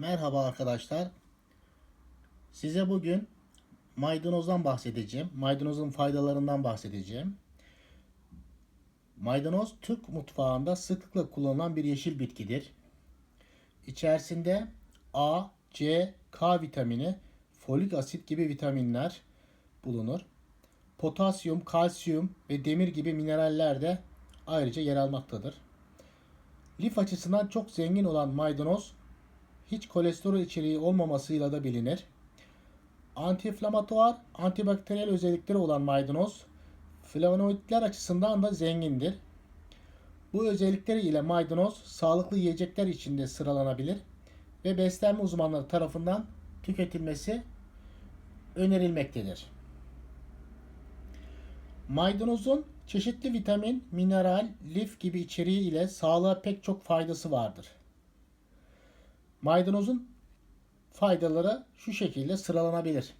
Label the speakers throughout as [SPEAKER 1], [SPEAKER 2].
[SPEAKER 1] Merhaba arkadaşlar. Size bugün maydanozdan bahsedeceğim. Maydanozun faydalarından bahsedeceğim. Maydanoz Türk mutfağında sıklıkla kullanılan bir yeşil bitkidir. İçerisinde A, C, K vitamini, folik asit gibi vitaminler bulunur. Potasyum, kalsiyum ve demir gibi mineraller de ayrıca yer almaktadır. Lif açısından çok zengin olan maydanoz hiç kolesterol içeriği olmamasıyla da bilinir. Antiinflamatuar, antibakteriyel özellikleri olan maydanoz flavonoidler açısından da zengindir. Bu özellikleri ile maydanoz sağlıklı yiyecekler içinde sıralanabilir ve beslenme uzmanları tarafından tüketilmesi önerilmektedir. Maydanozun çeşitli vitamin, mineral, lif gibi içeriği ile sağlığa pek çok faydası vardır. Maydanozun faydaları şu şekilde sıralanabilir.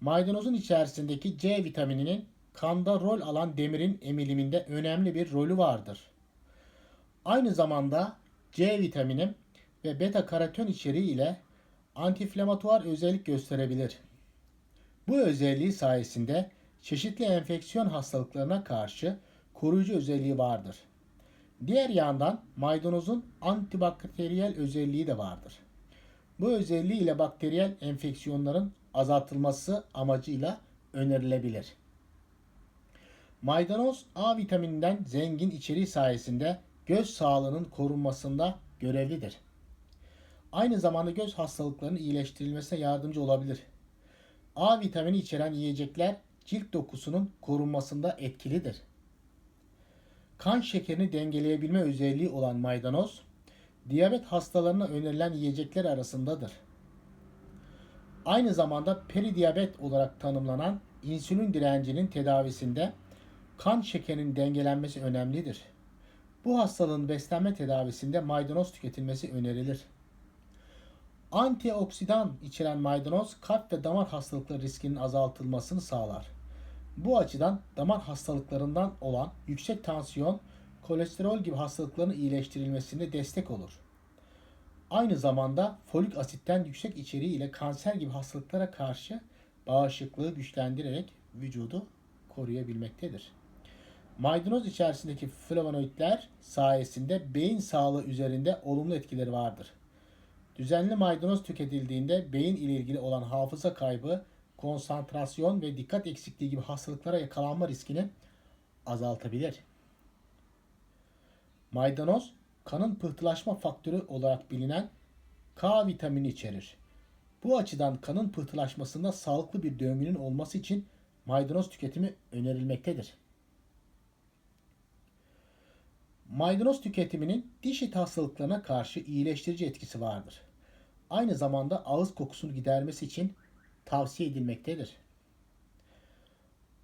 [SPEAKER 1] Maydanozun içerisindeki C vitamininin kanda rol alan demirin emiliminde önemli bir rolü vardır. Aynı zamanda C vitamini ve beta karoten içeriği ile antiinflamatuar özellik gösterebilir. Bu özelliği sayesinde çeşitli enfeksiyon hastalıklarına karşı koruyucu özelliği vardır. Diğer yandan maydanozun antibakteriyel özelliği de vardır. Bu özelliği ile bakteriyel enfeksiyonların azaltılması amacıyla önerilebilir. Maydanoz A vitamininden zengin içeriği sayesinde göz sağlığının korunmasında görevlidir. Aynı zamanda göz hastalıklarının iyileştirilmesine yardımcı olabilir. A vitamini içeren yiyecekler cilt dokusunun korunmasında etkilidir. Kan şekerini dengeleyebilme özelliği olan maydanoz, diyabet hastalarına önerilen yiyecekler arasındadır. Aynı zamanda peridiyabet olarak tanımlanan insülin direncinin tedavisinde kan şekerinin dengelenmesi önemlidir. Bu hastalığın beslenme tedavisinde maydanoz tüketilmesi önerilir. Antioksidan içeren maydanoz kalp ve damar hastalıkları riskinin azaltılmasını sağlar. Bu açıdan damar hastalıklarından olan yüksek tansiyon, kolesterol gibi hastalıkların iyileştirilmesine destek olur. Aynı zamanda folik asitten yüksek içeriği ile kanser gibi hastalıklara karşı bağışıklığı güçlendirerek vücudu koruyabilmektedir. Maydanoz içerisindeki flavonoidler sayesinde beyin sağlığı üzerinde olumlu etkileri vardır. Düzenli maydanoz tüketildiğinde beyin ile ilgili olan hafıza kaybı, konsantrasyon ve dikkat eksikliği gibi hastalıklara yakalanma riskini azaltabilir. Maydanoz kanın pıhtılaşma faktörü olarak bilinen K vitamini içerir. Bu açıdan kanın pıhtılaşmasında sağlıklı bir döngünün olması için maydanoz tüketimi önerilmektedir. Maydanoz tüketiminin diş et hastalıklarına karşı iyileştirici etkisi vardır. Aynı zamanda ağız kokusunu gidermesi için tavsiye edilmektedir.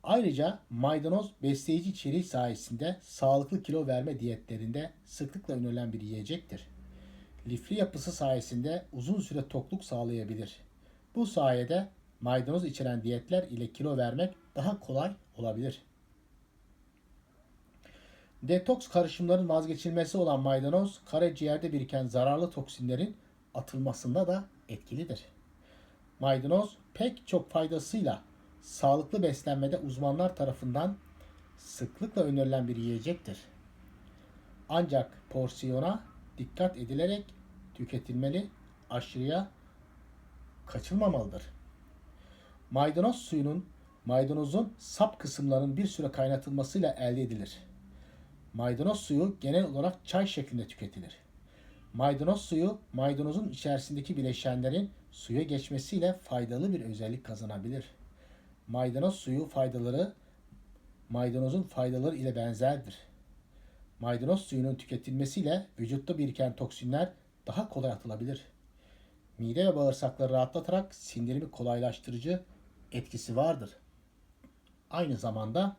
[SPEAKER 1] Ayrıca maydanoz besleyici içeriği sayesinde sağlıklı kilo verme diyetlerinde sıklıkla önerilen bir yiyecektir. Lifli yapısı sayesinde uzun süre tokluk sağlayabilir. Bu sayede maydanoz içeren diyetler ile kilo vermek daha kolay olabilir. Detoks karışımların vazgeçilmesi olan maydanoz karaciğerde biriken zararlı toksinlerin atılmasında da etkilidir. Maydanoz pek çok faydasıyla sağlıklı beslenmede uzmanlar tarafından sıklıkla önerilen bir yiyecektir. Ancak porsiyona dikkat edilerek tüketilmeli, aşırıya kaçılmamalıdır. Maydanoz suyunun maydanozun sap kısımlarının bir süre kaynatılmasıyla elde edilir. Maydanoz suyu genel olarak çay şeklinde tüketilir. Maydanoz suyu maydanozun içerisindeki bileşenlerin suya geçmesiyle faydalı bir özellik kazanabilir. Maydanoz suyu faydaları maydanozun faydaları ile benzerdir. Maydanoz suyunun tüketilmesiyle vücutta biriken toksinler daha kolay atılabilir. Mide ve bağırsakları rahatlatarak sindirimi kolaylaştırıcı etkisi vardır. Aynı zamanda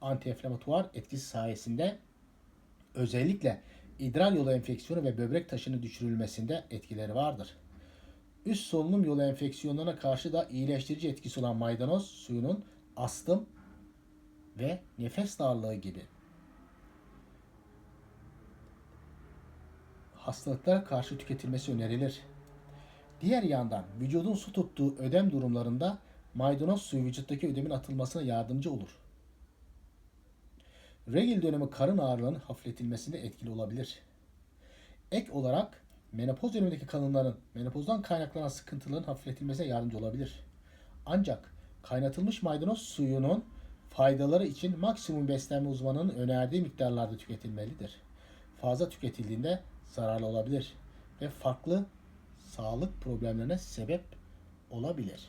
[SPEAKER 1] antiinflamatuar etkisi sayesinde özellikle idrar yolu enfeksiyonu ve böbrek taşını düşürülmesinde etkileri vardır. Üst solunum yolu enfeksiyonlarına karşı da iyileştirici etkisi olan maydanoz suyunun astım ve nefes darlığı gibi hastalıklara karşı tüketilmesi önerilir. Diğer yandan vücudun su tuttuğu ödem durumlarında maydanoz suyu vücuttaki ödemin atılmasına yardımcı olur. Regil dönemi karın ağrılarının hafifletilmesinde etkili olabilir. Ek olarak menopoz dönemindeki kadınların menopozdan kaynaklanan sıkıntıların hafifletilmesine yardımcı olabilir. Ancak kaynatılmış maydanoz suyunun faydaları için maksimum beslenme uzmanının önerdiği miktarlarda tüketilmelidir. Fazla tüketildiğinde zararlı olabilir ve farklı sağlık problemlerine sebep olabilir.